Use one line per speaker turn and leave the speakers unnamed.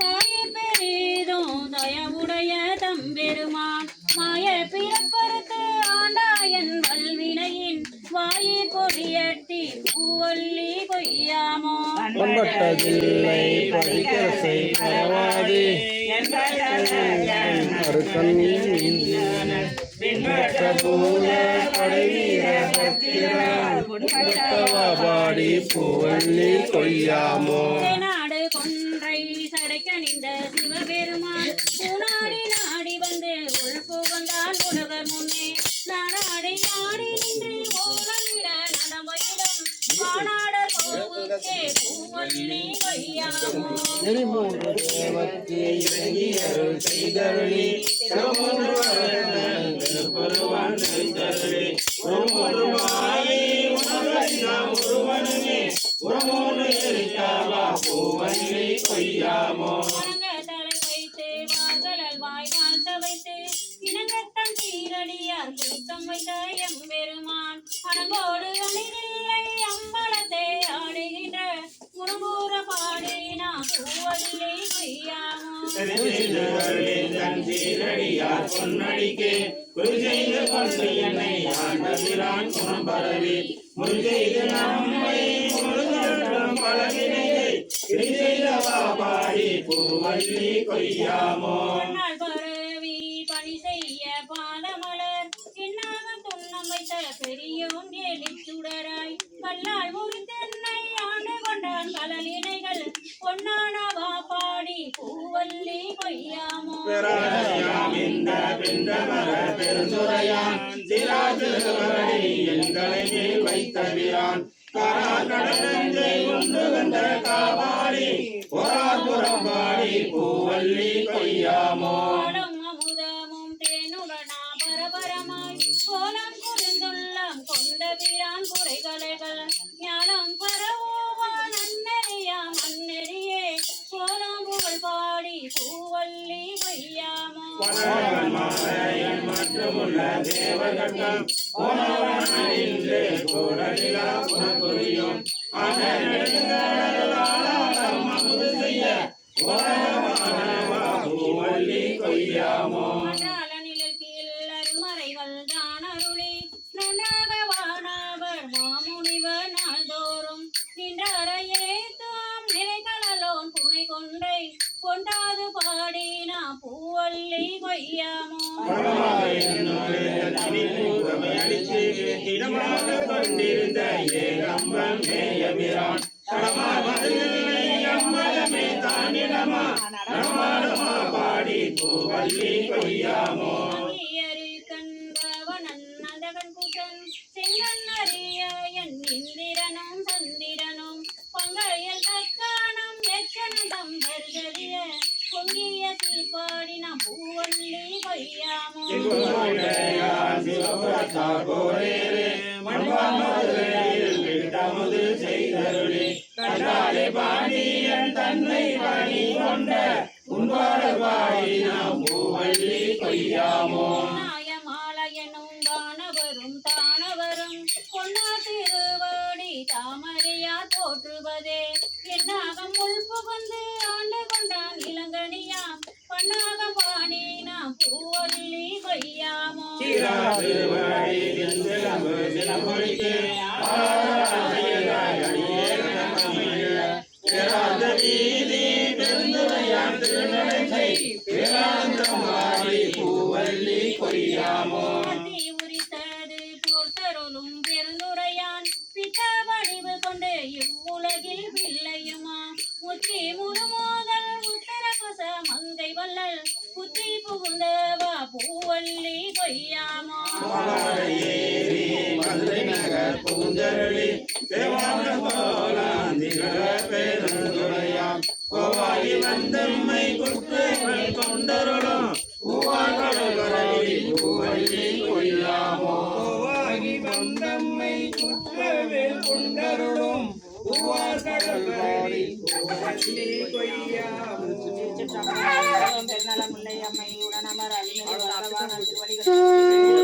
தாயை பெரிதும் தயவுடைய தம்பெருமான் மாய பிறப்பறுத்து ஆண்டாயன் வல்வினையின் வாயை கொடியட்டி பூவல்லி கொய்யாமோ
பண்பட்டதில்லை படிக்கரசை பரவாதே பாடி பூவல்லி கொய்யாமோ
சிவபெருமான் நாடி வந்து உள்பு வந்தான் உலகர் முன்னே. நாடாடி நாடி நின்று ஓரமிட நடமையிடம் கோவுக்கே பூவல்லி
தேவத்தை இறங்கி அருள் செய்தருளி சிவமூன்று செய்தருளி.
சீரடியார் கூட்டம் வைத்த எம்பெருமான் அணங்கோடு அணிதில்லை அம்பலத்தை ஆடுகின்ற முருகூர பாடினா பூவல்லி கொய்யாமோ
சீரடியார் பொன்னடிக்கே குரு செய்து கொண்டு என்னை ஆண்டபிரான் குணம் பரவி முன் செய்து நம்மை முழுதும் பலவினையை கிரி செய்தவா பாடி பூவல்லி கொய்யாமோ
பெரிய வைத்த பெரியோன் கல்லால் முறித்தென்னை ஆண்டு கொண்டான். கலலினைகள் பொன்னானவா பாடி பூவல்லி கொய்யாமோ
பெருந்துரையான் எங்களை மேல் வைத்தவிரான் காவாடி பூவல்லி கொய்யாமோ
பூவல்லி வையாமா
பரவன் மற்றுமுள்ள தேவகட்டம் போனவனின்று கூடலிலா குணக்குரியும் பூவல்லி கொய்யாமோ கொண்டிருந்த அம்மலமே தானிடமா பாடி பூவல்லி கொய்யாமோ
கூட்டன் கொய்யாமோ
செய்தருளி கண்டாலே பாண்டியன் தன்னை பணி கொண்ட உன்பாட
உலகில் பிள்ளையுமா முத்தி முழுமோதல் உத்தரகுச மங்கை வல்லல் புத்தி புகுந்தவா பூவல்லி கொய்யாமோ
ஏறி மதுரை நகர் பூந்தரளி தேவாங்க போலாந்திகழ பெருந்துரையாம் கோவாலி வந்தம்மை குற்றங்கள் கொண்டருளும் பூவாகடலி பூவல்லி கொய்யாமோ கோவாகி வந்தம்மை குற்றவேல் கொண்டருளும் பூவல்லி கொய்யாமோ
திருநலமுல்லை அம்மை உடனமர் திருவடிகள்